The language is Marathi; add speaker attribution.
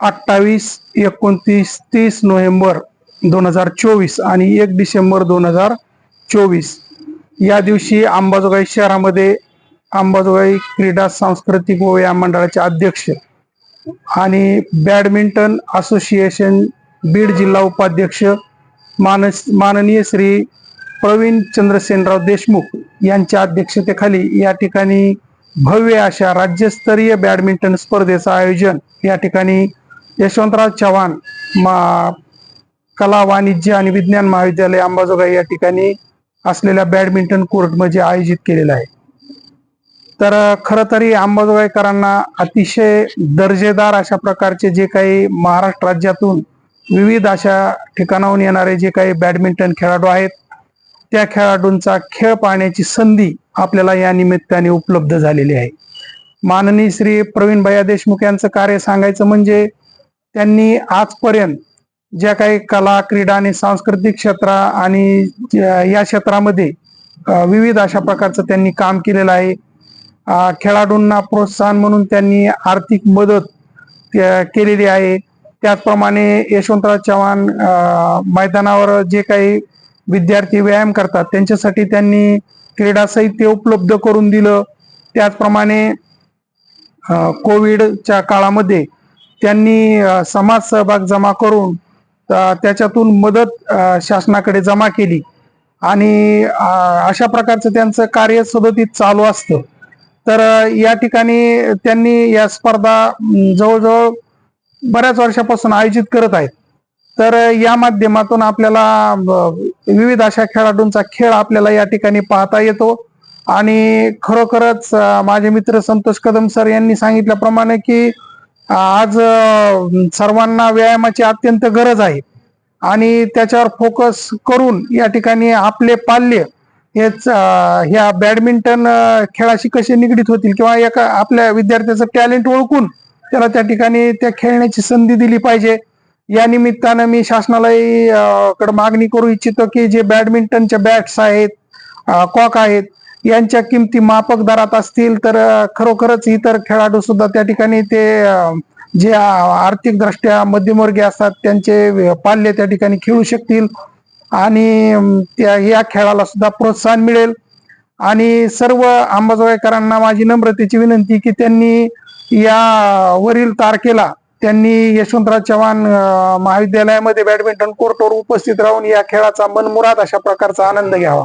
Speaker 1: अठ्ठावीस एकोणतीस तीस नोव्हेंबर दोन हजार चोवीस आणि एक डिसेंबर दोन हजार चोवीस. या दिवशी अंबाजोगाई शहरामध्ये अंबाजोगाई क्रीडा सांस्कृतिक व व्यायाम मंडळाचे अध्यक्ष आणि बॅडमिंटन असोसिएशन बीड जिल्हा उपाध्यक्ष मानस माननीय श्री प्रवीण चंद्रसेनराव देशमुख यांच्या अध्यक्षतेखाली या ठिकाणी भव्य अशा राज्यस्तरीय बॅडमिंटन स्पर्धेचं आयोजन या ठिकाणी यशवंतराव चव्हाण मा कला वाणिज्य आणि विज्ञान महाविद्यालय अंबाजोगाई या ठिकाणी असलेल्या बॅडमिंटन कोर्टमध्ये आयोजित केलेलं आहे. तर खरं तरी अंबाजोगाईकरांना अतिशय दर्जेदार अशा प्रकारचे जे काही महाराष्ट्र राज्यातून विविध अशा ठिकाणाहून येणारे जे काही बॅडमिंटन खेळाडू आहेत त्या खेळाडूंचा खेळ पाहण्याची संधी आपल्याला या निमित्ताने उपलब्ध झालेली आहे. माननीय श्री प्रवीण भैया देशमुख यांचं कार्य सांगायचं म्हणजे त्यांनी आजपर्यंत ज्या काही कला क्रीडा आणि सांस्कृतिक क्षेत्र आणि या क्षेत्रामध्ये विविध अशा प्रकारचं त्यांनी काम केलेलं आहे. खेळाडूंना प्रोत्साहन म्हणून त्यांनी आर्थिक मदत केलेली आहे. त्याचप्रमाणे यशवंतराव चव्हाण मैदानावर जे काही विद्यार्थी व्यायाम करतात. त्यांच्यासाठी त्यांनी क्रीडा साहित्य उपलब्ध करून दिलं. त्याचप्रमाणे कोविडच्या काळामध्ये त्यांनी समाज सहभाग जमा करून त्याच्यातून मदत शासनाकडे जमा केली. आणि अशा प्रकारचं त्यांचं कार्य सदतीत चालू असतं. तर या ठिकाणी त्यांनी या स्पर्धा जवळजवळ बऱ्याच वर्षापासून आयोजित करत आहेत. तर या माध्यमातून आपल्याला विविध अशा खेळाडूंचा खेळ आपल्याला या ठिकाणी पाहता येतो. आणि खरोखरच माझे मित्र संतोष कदम सर यांनी सांगितल्याप्रमाणे की आज सर्वांना व्यायामाची अत्यंत गरज आहे. आणि त्याच्यावर फोकस करून या ठिकाणी आपले पाल्य हेच ह्या बॅडमिंटन खेळाशी कसे निगडीत होतील किंवा एका आपल्या विद्यार्थ्याचं टॅलेंट ओळखून त्याला त्या ठिकाणी त्या खेळण्याची संधी दिली पाहिजे. या निमित्तानं मी शासनालाही कडे मागणी करू इच्छितो की जे बॅडमिंटनच्या बॅट्स आहेत कॉक आहेत यांच्या किमती मापक दरात असतील तर खरोखरच इतर खेळाडू सुद्धा त्या ठिकाणी ते जे आर्थिकदृष्ट्या मध्यमवर्गीय असतात त्यांचे पाल्य त्या ठिकाणी खेळू शकतील आणि त्या या खेळाला सुद्धा प्रोत्साहन मिळेल. आणि सर्व अंबाजोगाईकरांना माझी नम्रतेची विनंती की त्यांनी या वरील तारखेला त्यांनी यशवंतराव चव्हाण महाविद्यालयामध्ये बॅडमिंटन कोर्टवर उपस्थित राहून या खेळाचा मनमुराद अशा प्रकारचा आनंद घ्यावा.